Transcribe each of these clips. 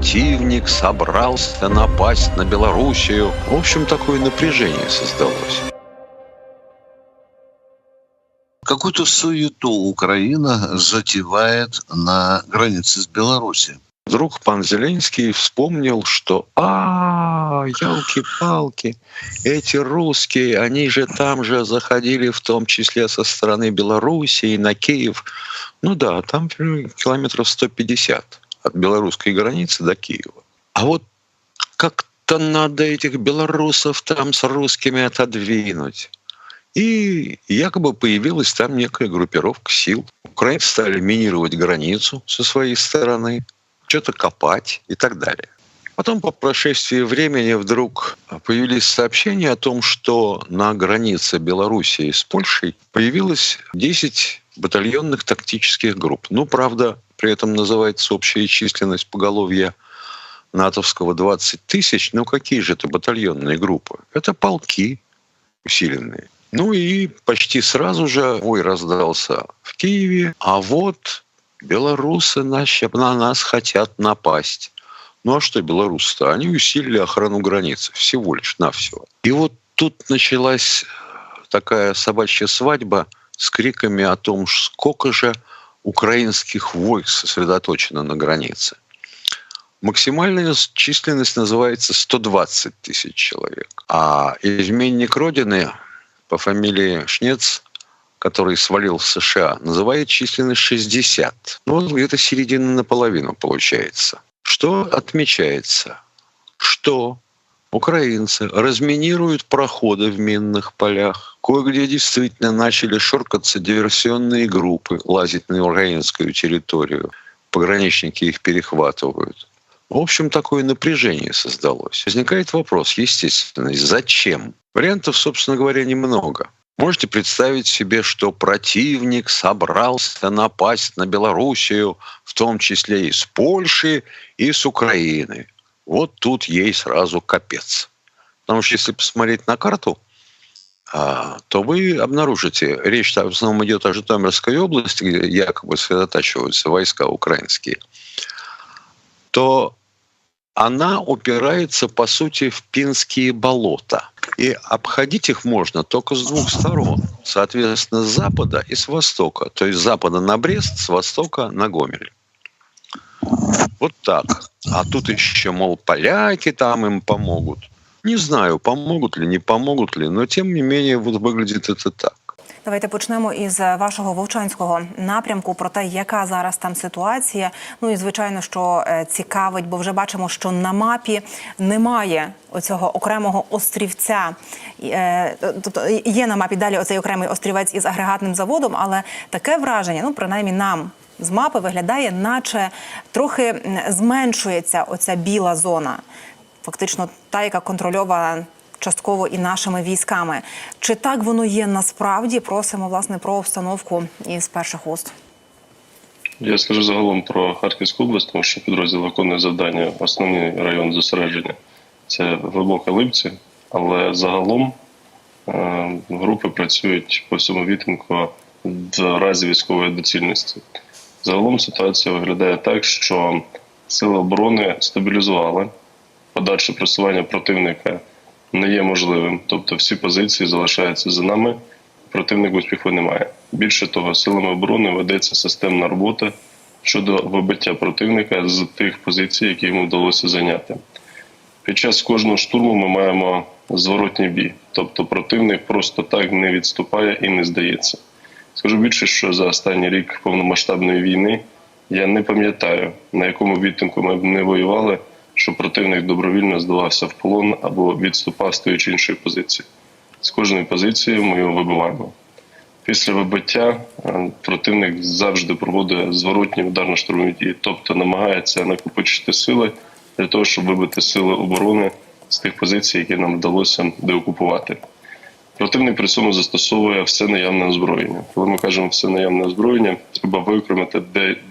противник собрался напасть на Белоруссию. В общем, такое напряжение создалось. Какую-то суету Украина затевает на границе с Беларусью. Вдруг пан Зеленский вспомнил, что а, елки-палки, эти русские, они же там же заходили, в том числе со стороны Белоруссии на Киев. Ну да, там километров 150 от белорусской границы до Киева. А вот как-то надо этих белорусов там с русскими отодвинуть. И якобы появилась там некая группировка сил. Украинцы стали минировать границу со своей стороны, что-то копать и так далее. Потом по прошествии времени вдруг появились сообщения о том, что на границе Белоруссии с Польшей появилось 10 батальонных тактических групп. Ну, правда, при этом называется общая численность поголовья натовского 20 тысяч. Ну, какие же это батальонные группы? Это полки усиленные. Ну и почти сразу же ой раздался в Киеве, а вот белорусы наши на нас хотят напасть. Ну а что белорусы-то? Они усилили охрану границы всего лишь навсего. И вот тут началась такая собачья свадьба с криками о том, сколько же украинских войск сосредоточено на границе. Максимальная численность называется 120 тысяч человек. А изменник Родины по фамилии Шнец, который свалил в США, называет численность 60. Ну, где-то середина наполовину получается. Что отмечается? Что украинцы разминируют проходы в минных полях. Кое-где действительно начали шоркаться диверсионные группы, лазить на украинскую территорию. Пограничники их перехватывают. В общем, такое напряжение создалось. Возникает вопрос, естественно, зачем? Вариантов, собственно говоря, немного. Можете представить себе, что противник собрался напасть на Белоруссию, в том числе и с Польши, и с Украины. Вот тут ей сразу капец. Потому что если посмотреть на карту, а, то вы обнаружите, речь в основном идет о Житомирской области, где якобы сосредотачиваются войска украинские, то она упирается, по сути, в Пинские болота. И обходить их можно только с двух сторон. Соответственно, с запада и с востока. То есть с запада на Брест, с востока на Гомель. Вот так. А тут еще, мол, поляки там им помогут. Не знаю, помогут ли, не помогут ли, но тем не менее вот выглядит это так. Давайте почнемо із вашого вовчанського напрямку про те, яка зараз там ситуація. Ну і звичайно, що е, цікавить, бо вже бачимо, що на мапі немає оцього окремого острівця. Тобто є на мапі далі оцей окремий острівець із агрегатним заводом, але таке враження, ну принаймні нам. З мапи виглядає, наче трохи зменшується оця біла зона, фактично та, яка контрольована частково і нашими військами. Чи так воно є насправді? Просимо власне про обстановку із перших уст. Я скажу загалом про Харківську область, тому що підрозділ виконує завдання. Основний район зосередження це глибока липці, але загалом е, групи працюють по всьому відтинку в разі військової доцільності. Загалом ситуація виглядає так, що сили оборони стабілізували подальше просування противника не є можливим. Тобто всі позиції залишаються за нами. Противник успіху немає. Більше того, силами оборони ведеться системна робота щодо вибиття противника з тих позицій, які йому вдалося зайняти. Під час кожного штурму ми маємо зворотній бій, тобто противник просто так не відступає і не здається. Скажу більше, що за останній рік повномасштабної війни я не пам'ятаю, на якому відтинку ми б не воювали що противник добровільно здавався в полон або відступав з тої чи іншої позиції. З кожної позиції ми його вибиваємо. Після вибиття е, противник завжди проводить зворотні ударно-штурмові дії, тобто намагається накопичити сили для того, щоб вибити сили оборони з тих позицій, які нам вдалося деокупувати. Противник при цьому застосовує все наявне озброєння. Коли ми кажемо все наявне озброєння, треба викремити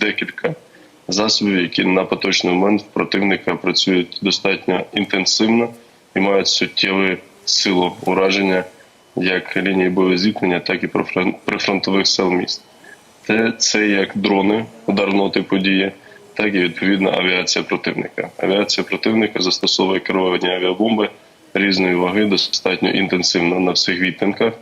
декілька засобів, які на поточний момент противника працюють достатньо інтенсивно і мають суттєву силу ураження як лінії боєзіткнення, так і прифронтових сел міст. Це, це як дрони ударного типу дії, так і відповідно авіація противника. Авіація противника застосовує керовані авіабомби різної ваги, достатньо інтенсивно на всіх відтинках,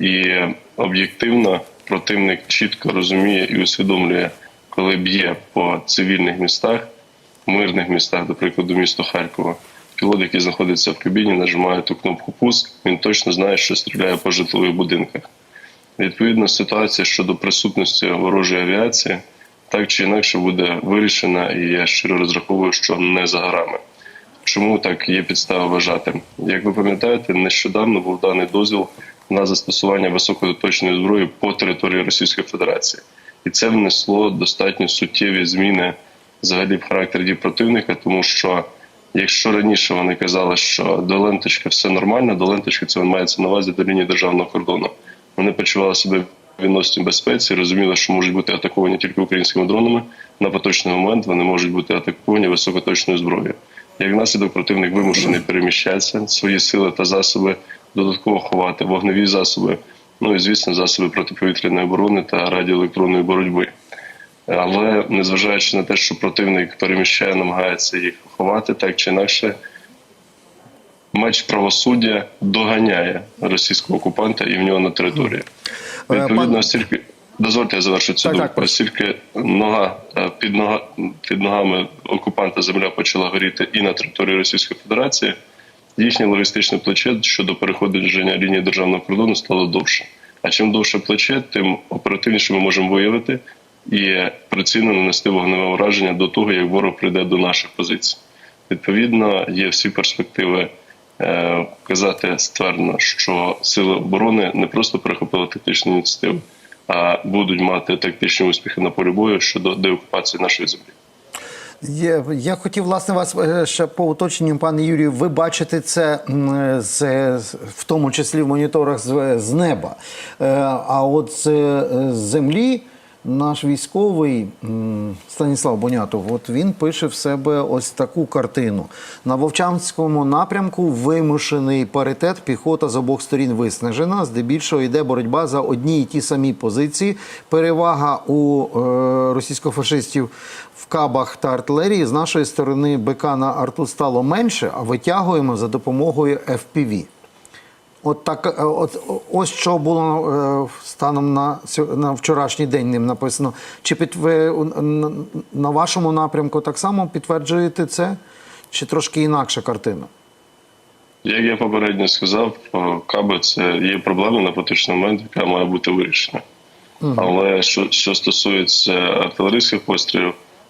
і об'єктивно противник чітко розуміє і усвідомлює, коли б'є по цивільних містах, мирних містах, до прикладу, місто Харкова. Пілот, який знаходиться в кабіні, нажимає ту кнопку пуск, він точно знає, що стріляє по житлових будинках. Відповідно, ситуація щодо присутності ворожої авіації так чи інакше буде вирішена, і я щиро розраховую, що не за горами. Чому так є підстава вважати? Як ви пам'ятаєте, нещодавно був даний дозвіл на застосування високоточної зброї по території Російської Федерації, і це внесло достатньо суттєві зміни взагалі в характер дій противника, тому що якщо раніше вони казали, що до ленточки все нормально, до ленточки це мається на увазі до лінії державного кордону. Вони почували себе в відносній безпеці, розуміли, що можуть бути атаковані тільки українськими дронами. На поточний момент вони можуть бути атаковані високоточною зброєю. Як наслідок противник вимушений переміщатися, свої сили та засоби додатково ховати, вогневі засоби, ну і звісно, засоби протиповітряної оборони та радіоелектронної боротьби. Але незважаючи на те, що противник переміщає, намагається їх ховати, так чи інакше, меч правосуддя доганяє російського окупанта і в нього на території. Е, Відповідно, оскільки дозвольте, я завершу цю Так, думку. Оскільки нога е, під нога під ногами окупанта земля почала горіти і на території Російської Федерації, їхнє логістичне плече щодо переходження лінії державного кордону стало довше. А чим довше плече, тим оперативніше ми можемо виявити і прицільно нанести вогневе враження до того, як ворог прийде до наших позицій. Відповідно, є всі перспективи е, казати ствердно, що сили оборони не просто перехопили тактичну ініціативу, будуть мати тактичні успіхи на полі бою щодо деокупації нашої землі. Я, хотів власне вас е, ще по уточненню, пане Юрію. Ви бачите це з, в тому числі в моніторах з, з неба. Е, А от е, з землі наш військовий Станіслав Бонятов, от він пише в себе ось таку картину. На Вовчанському напрямку вимушений паритет, піхота з обох сторін виснажена. Здебільшого йде боротьба за одні і ті самі позиції. Перевага у е, російсько-фашистів в кабах та артилерії. З нашої сторони БК на арту стало менше, а витягуємо за допомогою FPV. От так, е, от ось що було е, станом на, на вчорашній день ним написано. Чи під, ви на, вашому напрямку так само підтверджуєте це? Чи трошки інакша картина? Як я попередньо сказав, о, каби це є проблема на поточний момент, яка має бути вирішена. Але що, що стосується артилерійських пострілів,